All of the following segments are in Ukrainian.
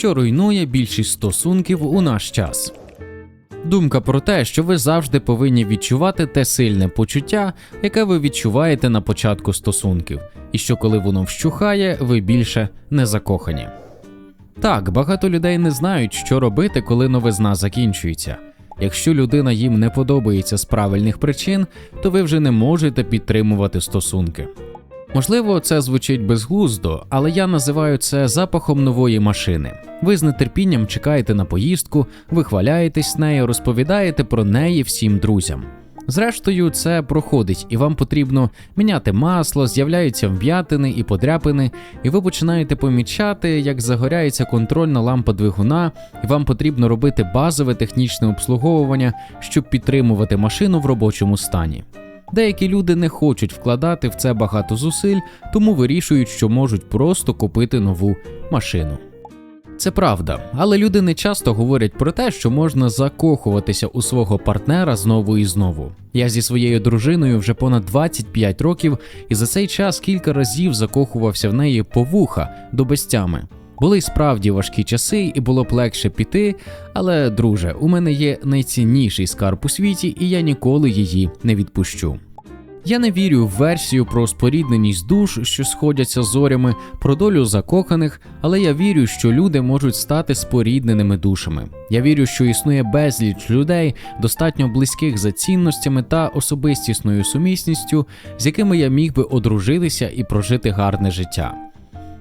що руйнує більшість стосунків у наш час. Думка про те, що ви завжди повинні відчувати те сильне почуття, яке ви відчуваєте на початку стосунків, і що коли воно вщухає, ви більше не закохані. Так, багато людей не знають, що робити, коли новизна закінчується. Якщо людина їм не подобається з правильних причин, то ви вже не можете підтримувати стосунки. Можливо, це звучить безглуздо, але я називаю це запахом нової машини. Ви з нетерпінням чекаєте на поїздку, вихваляєтесь нею, розповідаєте про неї всім друзям. Зрештою, це проходить, і вам потрібно міняти масло, з'являються вм'ятини і подряпини, і ви починаєте помічати, як загоряється контрольна лампа двигуна, і вам потрібно робити базове технічне обслуговування, щоб підтримувати машину в робочому стані. Деякі люди не хочуть вкладати в це багато зусиль, тому вирішують, що можуть просто купити нову машину. Це правда, але люди не часто говорять про те, що можна закохуватися у свого партнера знову і знову. Я зі своєю дружиною вже понад 25 років, і за цей час кілька разів закохувався в неї по вуха до безтями. Були й справді важкі часи, і було б легше піти. Але, друже, у мене є найцінніший скарб у світі, і я ніколи її не відпущу. Я не вірю в версію про спорідненість душ, що сходяться зорями, про долю закоханих, але я вірю, що люди можуть стати спорідненими душами. Я вірю, що існує безліч людей, достатньо близьких за цінностями та особистісною сумісністю, з якими я міг би одружитися і прожити гарне життя.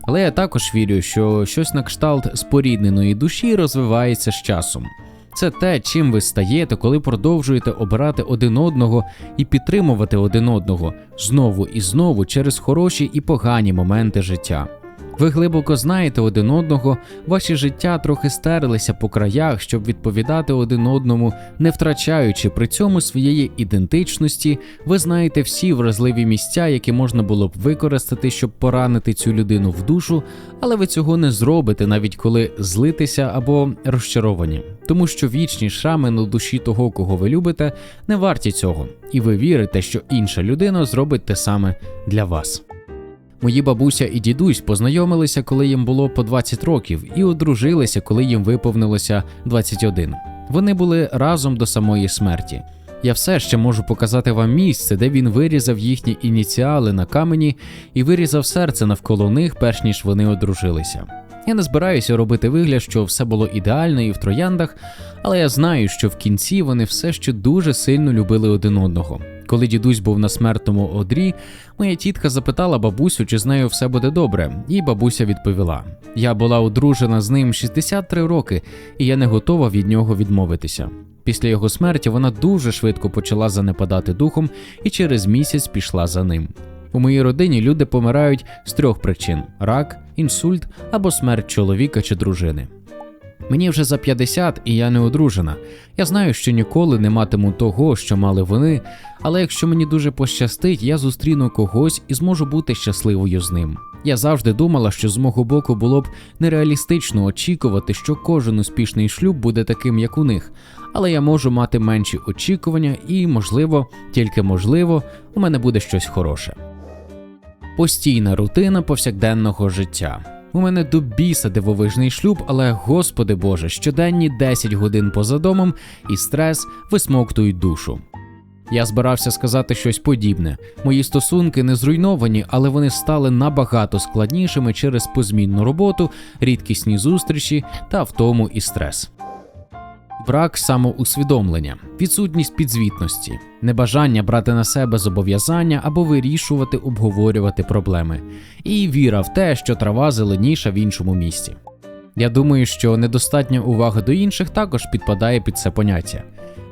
Але я також вірю, що щось на кшталт спорідненої душі розвивається з часом. Це те, чим ви стаєте, коли продовжуєте обирати один одного і підтримувати один одного знову і знову через хороші і погані моменти життя. Ви глибоко знаєте один одного, ваші життя трохи стерлися по краях, щоб відповідати один одному, не втрачаючи при цьому своєї ідентичності, ви знаєте всі вразливі місця, які можна було б використати, щоб поранити цю людину в душу, але ви цього не зробите, навіть коли злитеся або розчаровані, тому що вічні шрами на душі того, кого ви любите, не варті цього, і ви вірите, що інша людина зробить те саме для вас. Мої бабуся і дідусь познайомилися, коли їм було по 20 років, і одружилися, коли їм виповнилося 21. Вони були разом до самої смерті. Я все ще можу показати вам місце, де він вирізав їхні ініціали на камені і вирізав серце навколо них, перш ніж вони одружилися. Я не збираюся робити вигляд, що все було ідеально і в трояндах, але я знаю, що в кінці вони все ще дуже сильно любили один одного. Коли дідусь був на смертному одрі, моя тітка запитала бабусю, чи з нею все буде добре, і бабуся відповіла: Я була одружена з ним 63 роки, і я не готова від нього відмовитися. Після його смерті вона дуже швидко почала занепадати духом і через місяць пішла за ним. У моїй родині люди помирають з трьох причин: рак, інсульт або смерть чоловіка чи дружини. Мені вже за 50 і я не одружена. Я знаю, що ніколи не матиму того, що мали вони, але якщо мені дуже пощастить, я зустріну когось і зможу бути щасливою з ним. Я завжди думала, що з мого боку було б нереалістично очікувати, що кожен успішний шлюб буде таким, як у них, але я можу мати менші очікування, і, можливо, тільки можливо, у мене буде щось хороше. Постійна рутина повсякденного життя. У мене до біса дивовижний шлюб, але господи Боже, щоденні 10 годин поза домом і стрес висмоктують душу. Я збирався сказати щось подібне. Мої стосунки не зруйновані, але вони стали набагато складнішими через позмінну роботу, рідкісні зустрічі та втому і стрес. Брак самоусвідомлення, відсутність підзвітності, небажання брати на себе зобов'язання або вирішувати, обговорювати проблеми, і віра в те, що трава зеленіша в іншому місці. Я думаю, що недостатня увага до інших також підпадає під це поняття.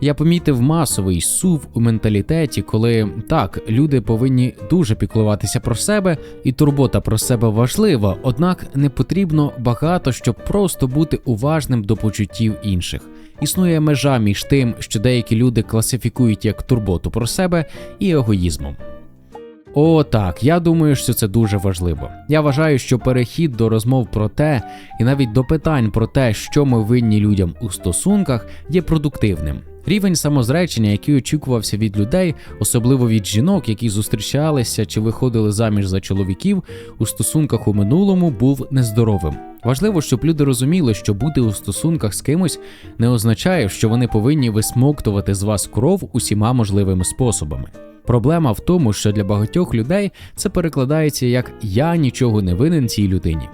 Я помітив масовий сув у менталітеті, коли так, люди повинні дуже піклуватися про себе, і турбота про себе важлива, однак не потрібно багато, щоб просто бути уважним до почуттів інших. Існує межа між тим, що деякі люди класифікують як турботу про себе і егоїзмом. О, так, я думаю, що це дуже важливо. Я вважаю, що перехід до розмов про те, і навіть до питань про те, що ми винні людям у стосунках, є продуктивним. Рівень самозречення, який очікувався від людей, особливо від жінок, які зустрічалися чи виходили заміж за чоловіків, у стосунках у минулому був нездоровим. Важливо, щоб люди розуміли, що бути у стосунках з кимось не означає, що вони повинні висмоктувати з вас кров усіма можливими способами. Проблема в тому, що для багатьох людей це перекладається як я нічого не винен цій людині.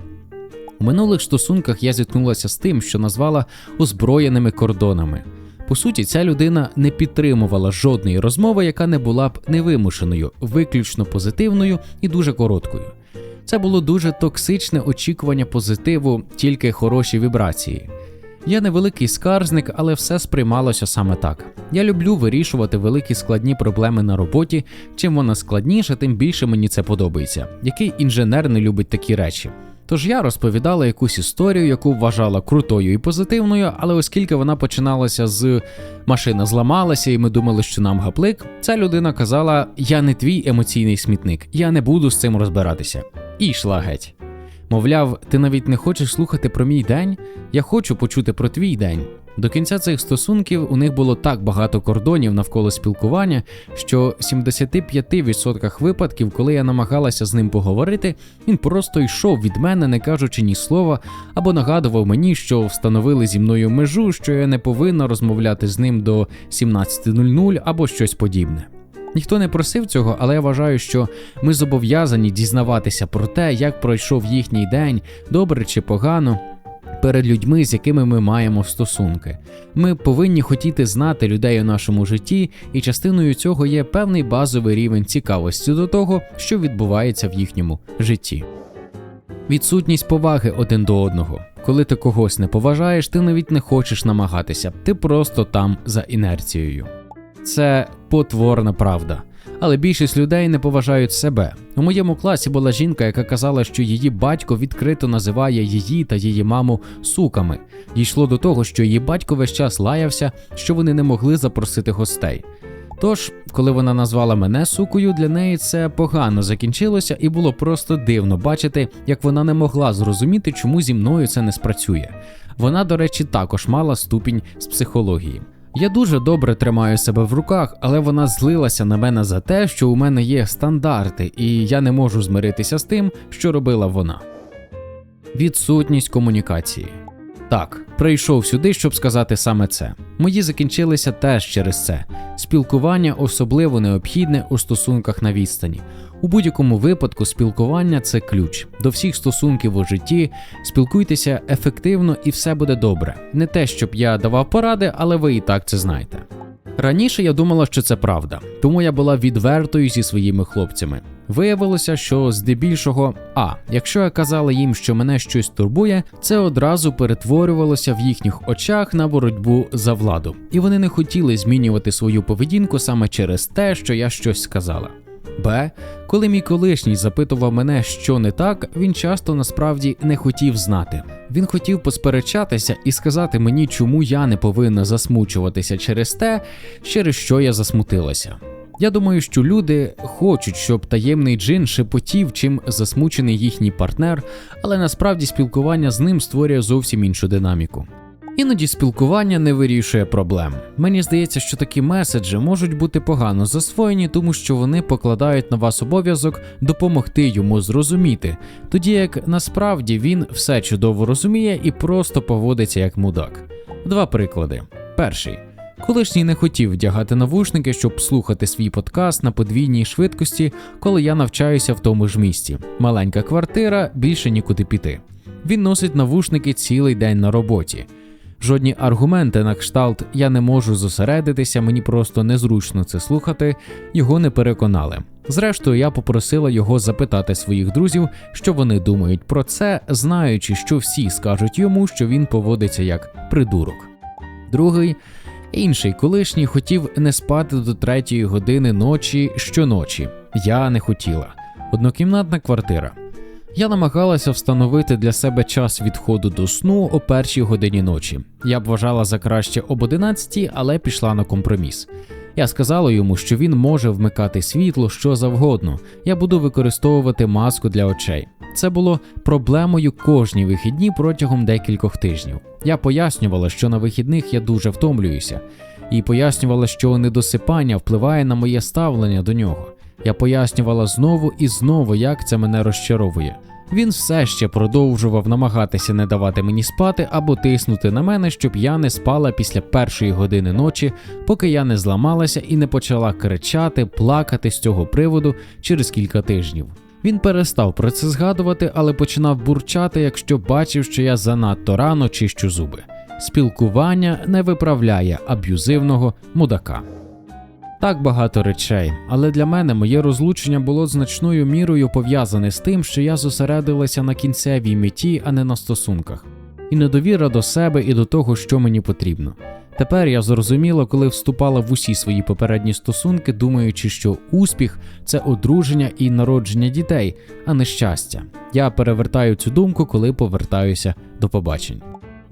У минулих стосунках я зіткнулася з тим, що назвала озброєними кордонами. По суті, ця людина не підтримувала жодної розмови, яка не була б невимушеною, виключно позитивною і дуже короткою. Це було дуже токсичне очікування позитиву, тільки хороші вібрації. Я не великий скарзник, але все сприймалося саме так. Я люблю вирішувати великі складні проблеми на роботі. Чим вона складніша, тим більше мені це подобається. Який інженер не любить такі речі? Тож я розповідала якусь історію, яку вважала крутою і позитивною, але оскільки вона починалася з машина зламалася, і ми думали, що нам гаплик, ця людина казала: Я не твій емоційний смітник, я не буду з цим розбиратися. І йшла геть. Мовляв, ти навіть не хочеш слухати про мій день? Я хочу почути про твій день. До кінця цих стосунків у них було так багато кордонів навколо спілкування, що в 75% випадків, коли я намагалася з ним поговорити, він просто йшов від мене, не кажучи ні слова, або нагадував мені, що встановили зі мною межу, що я не повинна розмовляти з ним до 17.00 або щось подібне. Ніхто не просив цього, але я вважаю, що ми зобов'язані дізнаватися про те, як пройшов їхній день, добре чи погано. Перед людьми, з якими ми маємо стосунки, ми повинні хотіти знати людей у нашому житті, і частиною цього є певний базовий рівень цікавості до того, що відбувається в їхньому житті. Відсутність поваги один до одного. Коли ти когось не поважаєш, ти навіть не хочеш намагатися, ти просто там за інерцією. Це потворна правда. Але більшість людей не поважають себе. У моєму класі була жінка, яка казала, що її батько відкрито називає її та її маму суками. Дійшло до того, що її батько весь час лаявся, що вони не могли запросити гостей. Тож, коли вона назвала мене сукою, для неї це погано закінчилося, і було просто дивно бачити, як вона не могла зрозуміти, чому зі мною це не спрацює. Вона, до речі, також мала ступінь з психології. Я дуже добре тримаю себе в руках, але вона злилася на мене за те, що у мене є стандарти, і я не можу змиритися з тим, що робила вона. Відсутність комунікації. Так, прийшов сюди, щоб сказати саме це. Мої закінчилися теж через це. Спілкування особливо необхідне у стосунках на відстані. У будь-якому випадку спілкування це ключ до всіх стосунків у житті. Спілкуйтеся ефективно і все буде добре. Не те, щоб я давав поради, але ви і так це знаєте. Раніше я думала, що це правда, тому я була відвертою зі своїми хлопцями. Виявилося, що здебільшого, а якщо я казала їм, що мене щось турбує, це одразу перетворювалося в їхніх очах на боротьбу за владу, і вони не хотіли змінювати свою поведінку саме через те, що я щось сказала. Б. Коли мій колишній запитував мене, що не так, він часто насправді не хотів знати. Він хотів посперечатися і сказати мені, чому я не повинна засмучуватися через те, через що я засмутилася. Я думаю, що люди хочуть, щоб таємний джин шепотів, чим засмучений їхній партнер, але насправді спілкування з ним створює зовсім іншу динаміку. Іноді спілкування не вирішує проблем. Мені здається, що такі меседжі можуть бути погано засвоєні, тому що вони покладають на вас обов'язок допомогти йому зрозуміти, тоді як насправді він все чудово розуміє і просто поводиться як мудак. Два приклади. Перший. Колишній не хотів вдягати навушники, щоб слухати свій подкаст на подвійній швидкості, коли я навчаюся в тому ж місті. Маленька квартира, більше нікуди піти. Він носить навушники цілий день на роботі. Жодні аргументи на кшталт я не можу зосередитися, мені просто незручно це слухати, його не переконали. Зрештою, я попросила його запитати своїх друзів, що вони думають про це, знаючи, що всі скажуть йому, що він поводиться як придурок. Другий інший колишній хотів не спати до третьої години ночі щоночі. Я не хотіла. Однокімнатна квартира. Я намагалася встановити для себе час відходу до сну о першій годині ночі. Я б вважала за краще об 11, але пішла на компроміс. Я сказала йому, що він може вмикати світло що завгодно. Я буду використовувати маску для очей. Це було проблемою кожні вихідні протягом декількох тижнів. Я пояснювала, що на вихідних я дуже втомлююся, і пояснювала, що недосипання впливає на моє ставлення до нього. Я пояснювала знову і знову, як це мене розчаровує. Він все ще продовжував намагатися не давати мені спати або тиснути на мене, щоб я не спала після першої години ночі, поки я не зламалася і не почала кричати, плакати з цього приводу через кілька тижнів. Він перестав про це згадувати, але починав бурчати, якщо бачив, що я занадто рано чищу зуби. Спілкування не виправляє аб'юзивного мудака. Так багато речей, але для мене моє розлучення було значною мірою пов'язане з тим, що я зосередилася на кінцевій меті, а не на стосунках, і недовіра до себе і до того, що мені потрібно. Тепер я зрозуміла, коли вступала в усі свої попередні стосунки, думаючи, що успіх це одруження і народження дітей, а не щастя. Я перевертаю цю думку, коли повертаюся до побачень.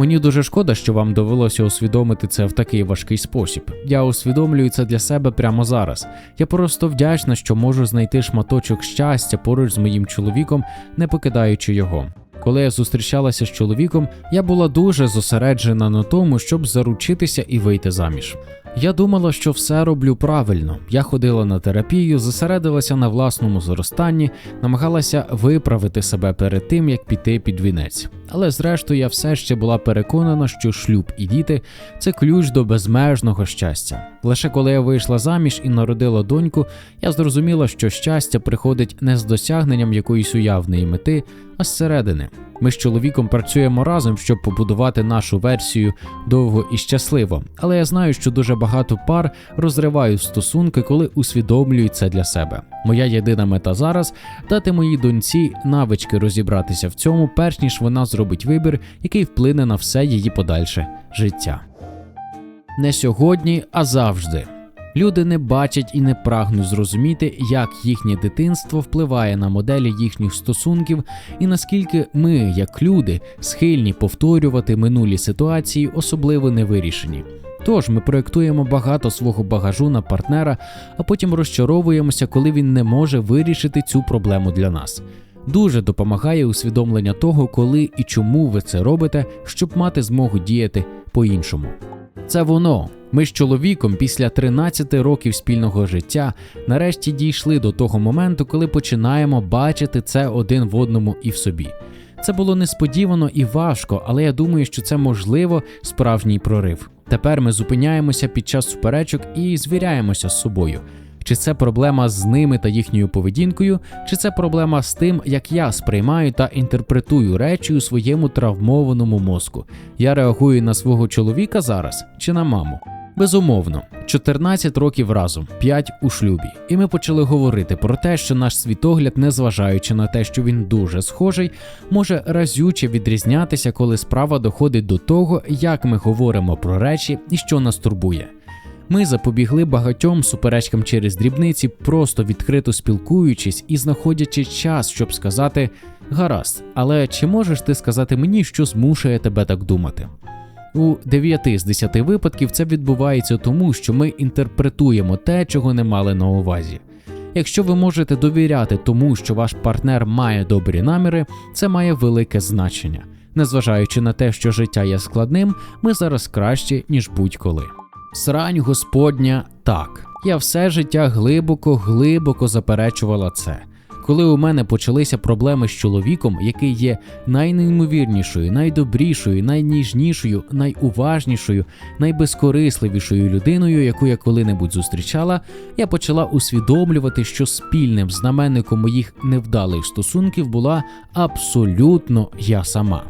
Мені дуже шкода, що вам довелося усвідомити це в такий важкий спосіб. Я усвідомлюю це для себе прямо зараз. Я просто вдячна, що можу знайти шматочок щастя поруч з моїм чоловіком, не покидаючи його. Коли я зустрічалася з чоловіком, я була дуже зосереджена на тому, щоб заручитися і вийти заміж. Я думала, що все роблю правильно. Я ходила на терапію, зосередилася на власному зростанні, намагалася виправити себе перед тим, як піти під вінець. Але зрештою я все ще була переконана, що шлюб і діти це ключ до безмежного щастя. Лише коли я вийшла заміж і народила доньку, я зрозуміла, що щастя приходить не з досягненням якоїсь уявної мети, а зсередини. Ми з чоловіком працюємо разом, щоб побудувати нашу версію довго і щасливо. Але я знаю, що дуже багато пар розривають стосунки, коли усвідомлюють це для себе. Моя єдина мета зараз дати моїй доньці навички розібратися в цьому, перш ніж вона зробить вибір, який вплине на все її подальше життя. Не сьогодні, а завжди. Люди не бачать і не прагнуть зрозуміти, як їхнє дитинство впливає на моделі їхніх стосунків, і наскільки ми, як люди, схильні повторювати минулі ситуації, особливо невирішені. Тож ми проєктуємо багато свого багажу на партнера, а потім розчаровуємося, коли він не може вирішити цю проблему для нас. Дуже допомагає усвідомлення того, коли і чому ви це робите, щоб мати змогу діяти по-іншому. Це воно. Ми з чоловіком після 13 років спільного життя нарешті дійшли до того моменту, коли починаємо бачити це один в одному і в собі. Це було несподівано і важко, але я думаю, що це можливо справжній прорив. Тепер ми зупиняємося під час суперечок і звіряємося з собою. Чи це проблема з ними та їхньою поведінкою, чи це проблема з тим, як я сприймаю та інтерпретую речі у своєму травмованому мозку? Я реагую на свого чоловіка зараз чи на маму? Безумовно, 14 років разом, 5 у шлюбі, і ми почали говорити про те, що наш світогляд, незважаючи на те, що він дуже схожий, може разюче відрізнятися, коли справа доходить до того, як ми говоримо про речі і що нас турбує. Ми запобігли багатьом суперечкам через дрібниці, просто відкрито спілкуючись і знаходячи час, щоб сказати гаразд, але чи можеш ти сказати мені, що змушує тебе так думати? У 9 з 10 випадків це відбувається тому, що ми інтерпретуємо те, чого не мали на увазі. Якщо ви можете довіряти тому, що ваш партнер має добрі наміри, це має велике значення. Незважаючи на те, що життя є складним, ми зараз краще, ніж будь-коли. Срань Господня так. Я все життя глибоко, глибоко заперечувала це. Коли у мене почалися проблеми з чоловіком, який є найнеймовірнішою, найдобрішою, найніжнішою, найуважнішою, найбезкорисливішою людиною, яку я коли-небудь зустрічала, я почала усвідомлювати, що спільним знаменником моїх невдалих стосунків була абсолютно я сама.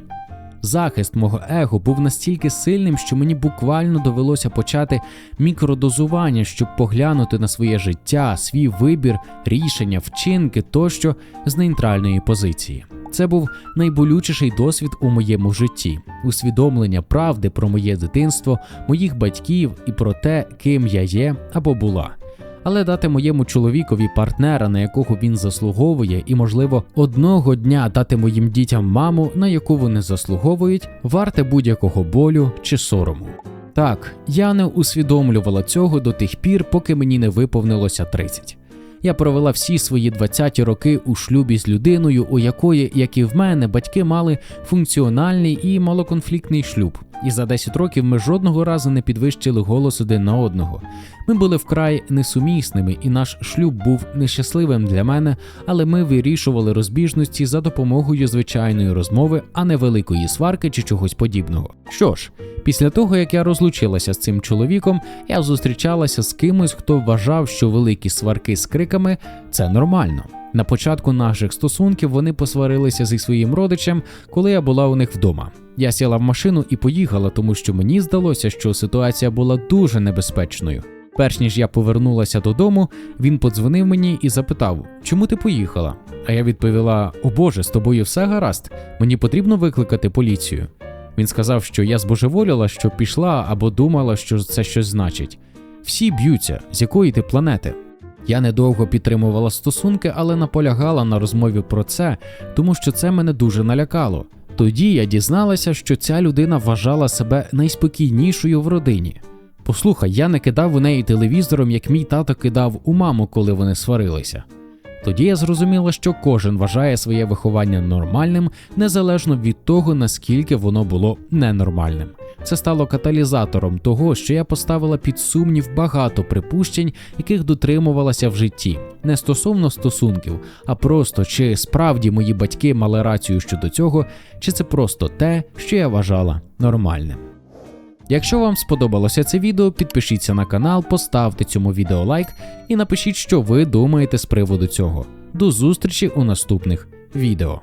Захист мого его був настільки сильним, що мені буквально довелося почати мікродозування, щоб поглянути на своє життя, свій вибір, рішення, вчинки тощо з нейтральної позиції. Це був найболючіший досвід у моєму житті, усвідомлення правди про моє дитинство, моїх батьків і про те, ким я є або була але дати моєму чоловікові партнера, на якого він заслуговує, і, можливо, одного дня дати моїм дітям маму, на яку вони заслуговують, варте будь-якого болю чи сорому. Так, я не усвідомлювала цього до тих пір, поки мені не виповнилося 30. Я провела всі свої 20-ті роки у шлюбі з людиною, у якої, як і в мене, батьки мали функціональний і малоконфліктний шлюб. І за 10 років ми жодного разу не підвищили голос один на одного. Ми були вкрай несумісними, і наш шлюб був нещасливим для мене, але ми вирішували розбіжності за допомогою звичайної розмови, а не великої сварки чи чогось подібного. Що ж, після того як я розлучилася з цим чоловіком, я зустрічалася з кимось, хто вважав, що великі сварки з криками це нормально. На початку наших стосунків вони посварилися зі своїм родичем, коли я була у них вдома. Я сіла в машину і поїхала, тому що мені здалося, що ситуація була дуже небезпечною. Перш ніж я повернулася додому, він подзвонив мені і запитав, чому ти поїхала? А я відповіла: О Боже, з тобою все гаразд, мені потрібно викликати поліцію. Він сказав, що я збожеволіла, що пішла або думала, що це щось значить. Всі б'ються, з якої ти планети. Я недовго підтримувала стосунки, але наполягала на розмові про це, тому що це мене дуже налякало. Тоді я дізналася, що ця людина вважала себе найспокійнішою в родині. Послухай, я не кидав у неї телевізором, як мій тато кидав у маму, коли вони сварилися. Тоді я зрозуміла, що кожен вважає своє виховання нормальним, незалежно від того, наскільки воно було ненормальним. Це стало каталізатором того, що я поставила під сумнів багато припущень, яких дотримувалася в житті, не стосовно стосунків, а просто чи справді мої батьки мали рацію щодо цього, чи це просто те, що я вважала нормальним. Якщо вам сподобалося це відео, підпишіться на канал, поставте цьому відео лайк і напишіть, що ви думаєте з приводу цього. До зустрічі у наступних відео.